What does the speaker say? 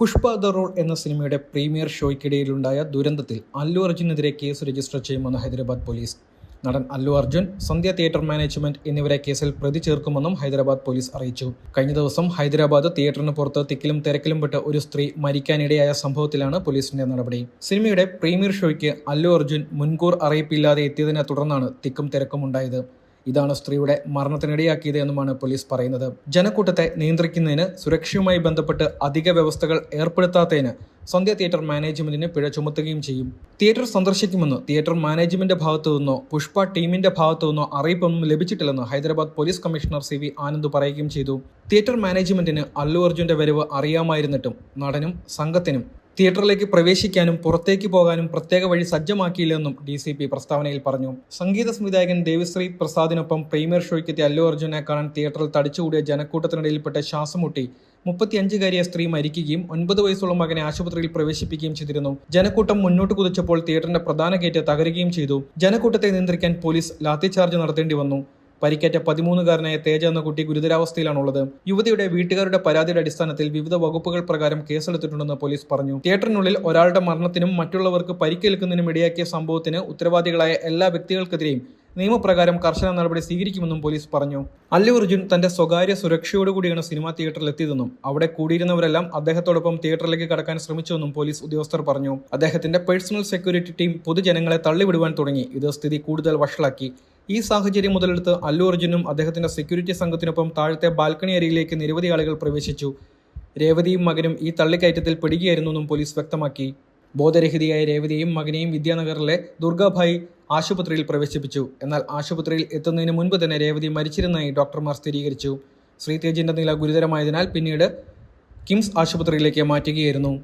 Pushpa the road എന്ന സിനിമയുടെ premier ഷോയ്ക്കിടയിലുണ്ടായ ദുരന്തത്തിൽ അല്ലു അർജുനെതിരെ കേസ് രജിസ്റ്റർ ചെയ്യുമെന്ന് ഹൈദരാബാദ് പോലീസ്. നടൻ അല്ലു അർജുൻ സന്ധ്യ തിയേറ്റർ മാനേജ്മെന്റ് എന്നിവരെ കേസിൽ പ്രതി ചേർക്കുമെന്നും ഹൈദരാബാദ് പോലീസ് അറിയിച്ചു. കഴിഞ്ഞ ദിവസം ഹൈദരാബാദ് തിയേറ്ററിന് പുറത്ത് തിക്കിലും തിരക്കിലും പെട്ട ഒരു സ്ത്രീ മരിക്കാനിടയായ സംഭവത്തിലാണ് പോലീസിന്റെ നടപടി. സിനിമയുടെ പ്രീമിയർ ഷോയ്ക്ക് അല്ലു അർജുൻ മുൻകൂർ അറിയിപ്പില്ലാതെ എത്തിയതിനെ തുടർന്നാണ് തിക്കും തിരക്കും ഉണ്ടായത്. ഇതാണ് സ്ത്രീയുടെ മരണത്തിനിടയാക്കിയത് എന്നുമാണ് പോലീസ് പറയുന്നത്. ജനക്കൂട്ടത്തെ നിയന്ത്രിക്കുന്നതിന് സുരക്ഷയുമായി ബന്ധപ്പെട്ട് അധിക വ്യവസ്ഥകൾ ഏർപ്പെടുത്താത്തതിന് സന്ധ്യ തിയേറ്റർ മാനേജ്മെന്റിന് പിഴ ചുമത്തുകയും ചെയ്യും. തിയേറ്റർ സന്ദർശിക്കുമെന്ന് തിയേറ്റർ മാനേജ്മെന്റ് ഭാഗത്തു നിന്നോ പുഷ്പ ടീമിന്റെ ഭാഗത്തു നിന്നോ അറിയിപ്പൊന്നും ലഭിച്ചിട്ടില്ലെന്ന് Hyderabad police commissioner C V Anand പറയുകയും ചെയ്തു. തിയേറ്റർ മാനേജ്മെന്റിന് അല്ലു അർജുന്റെ വരവ് അറിയാമായിരുന്നിട്ടും നടനും സംഘത്തിനും തിയേറ്ററിലേക്ക് പ്രവേശിക്കാനും പുറത്തേക്ക് പോകാനും പ്രത്യേക വഴി സജ്ജമാക്കിയില്ലെന്നും ഡി സി പി പ്രസ്താവനയിൽ പറഞ്ഞു. സംഗീത സംവിധായകൻ ദേവിശ്രീ പ്രസാദിനൊപ്പം പ്രീമിയർ ഷോയ്ക്കെത്തിയ അല്ലു അർജുനെ കാണാൻ തിയേറ്ററിൽ തടിച്ചുകൂടിയ ജനക്കൂട്ടത്തിനിടയിൽപ്പെട്ട ശ്വാസമുട്ടി മുപ്പത്തിയഞ്ചുകാരിയ സ്ത്രീ മരിക്കുകയും ഒൻപത് വയസ്സുള്ള മകനെ ആശുപത്രിയിൽ പ്രവേശിപ്പിക്കുകയും ചെയ്തിരുന്നു. ജനക്കൂട്ടം മുന്നോട്ട് കുതിച്ചപ്പോൾ തിയേറ്ററിന്റെ പ്രധാന ഗേറ്റ് തകരുകയും ചെയ്തു. ജനക്കൂട്ടത്തെ നിയന്ത്രിക്കാൻ പോലീസ് ലാത്തിചാർജ് നടത്തേണ്ടി വന്നു. പരിക്കേറ്റ പതിമൂന്നുകാരനായ തേജ എന്ന കുട്ടി ഗുരുതരാവസ്ഥയിലാണുള്ളത്. യുവതിയുടെ വീട്ടുകാരുടെ പരാതിയുടെ അടിസ്ഥാനത്തിൽ വിവിധ വകുപ്പുകൾ പ്രകാരം കേസെടുത്തിട്ടുണ്ടെന്ന് പോലീസ് പറഞ്ഞു. തിയേറ്ററിനുള്ളിൽ ഒരാളുടെ മരണത്തിനും മറ്റുള്ളവർക്ക് പരിക്കേൽക്കുന്നതിനും ഇടയാക്കിയ സംഭവത്തിന് ഉത്തരവാദികളായ എല്ലാ വ്യക്തികൾക്കെതിരെയും നിയമപ്രകാരം കർശന നടപടി സ്വീകരിക്കുമെന്നും പോലീസ് പറഞ്ഞു. അല്ലു അർജുൻ തന്റെ സ്വകാര്യ സുരക്ഷയോടുകൂടിയാണ് സിനിമാ തിയേറ്ററിൽ എത്തിയതെന്നും അവിടെ കൂടിയിരുന്നവരെല്ലാം അദ്ദേഹത്തോടൊപ്പം തിയേറ്ററിലേക്ക് കടക്കാൻ ശ്രമിച്ചുവെന്നും പോലീസ് ഉദ്യോഗസ്ഥർ പറഞ്ഞു. അദ്ദേഹത്തിന്റെ പേഴ്സണൽ സെക്യൂരിറ്റി ടീം പൊതുജനങ്ങളെ തള്ളിവിടുവാൻ തുടങ്ങി. ഇത് സ്ഥിതി കൂടുതൽ വഷളാക്കി. ഈ സാഹചര്യം മുതലെടുത്ത് അല്ലു അർജുനും അദ്ദേഹത്തിന്റെ സെക്യൂരിറ്റി സംഘത്തിനൊപ്പം താഴത്തെ ബാൽക്കണി അരികിലേക്ക് നിരവധി ആളുകൾ പ്രവേശിച്ചു. രേവതിയും മകനും ഈ തള്ളിക്കയറ്റത്തിൽ പെടുകയായിരുന്നെന്നും പോലീസ് വ്യക്തമാക്കി. ബോധരഹിതയായ രേവതിയും മകനെയും വിദ്യാനഗറിലെ ദുർഗാഭായ് ആശുപത്രിയിൽ പ്രവേശിപ്പിച്ചു. എന്നാൽ ആശുപത്രിയിൽ എത്തുന്നതിന് മുൻപ് തന്നെ രേവതി മരിച്ചിരുന്നതായി ഡോക്ടർമാർ സ്ഥിരീകരിച്ചു. ശ്രീതേജിന്റെ നില ഗുരുതരമായതിനാൽ പിന്നീട് കിംസ് ആശുപത്രിയിലേക്ക് മാറ്റുകയായിരുന്നു.